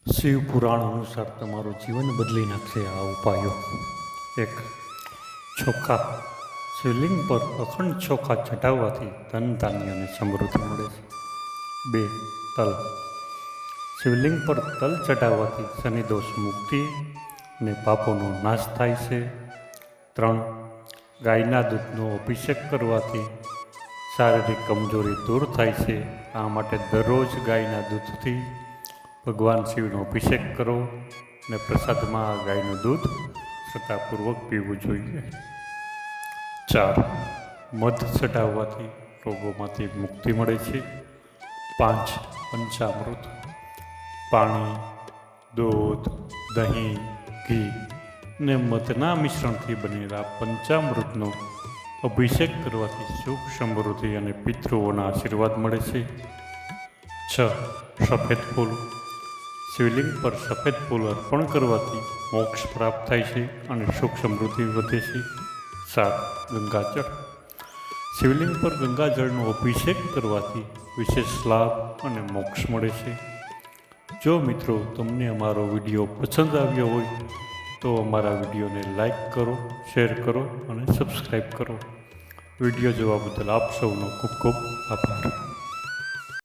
શિવ પુરાણ અનુસાર તમારું જીવન બદલી નાખશે આ ઉપાયો. એક, ચોખા. શિવલિંગ પર અખંડ ચોખા ચઢાવવાથી ધન ધાન્ય અને સમૃદ્ધિ મળે છે. બે, તલ. શિવલિંગ પર તલ ચઢાવવાથી શનિદોષ મુક્તિ અને પાપોનો નાશ થાય છે. ત્રણ, ગાયના દૂધનો અભિષેક કરવાથી શારીરિક કમજોરી દૂર થાય છે. આ માટે દરરોજ ગાયના દૂધથી ભગવાન શિવનો અભિષેક કરો અને પ્રસાદમાં ગાયનું દૂધ શ્રદ્ધાપૂર્વક પીવું જોઈએ. ચાર, મધ ચઢાવવાથી રોગોમાંથી મુક્તિ મળે છે. પાંચ, પંચામૃત, પાણી, દૂધ, દહીં, ઘી ને મધના મિશ્રણથી બનેલા પંચામૃતનો અભિષેક કરવાથી સુખ, સમૃદ્ધિ અને પિતૃઓના આશીર્વાદ મળે છે. છ, સફેદ ફૂલ શિવલિંગ પર સફેદ ફૂલ અર્પણ કરવાથી મોક્ષ પ્રાપ્ત થાય છે અને સુખ સમૃદ્ધિ વધે છે. સાત, ગંગાજળ. શિવલિંગ પર ગંગાજળનો અભિષેક કરવાથી વિશેષ લાભ અને મોક્ષ મળે છે. જો મિત્રો તમને અમારો વીડિયો પસંદ આવ્યો હોય, તો અમારા વિડીયોને લાઈક કરો, શેર કરો અને સબસ્ક્રાઈબ કરો. વીડિયો જોવા બદલ આપ સૌનો ખૂબ ખૂબ આભાર.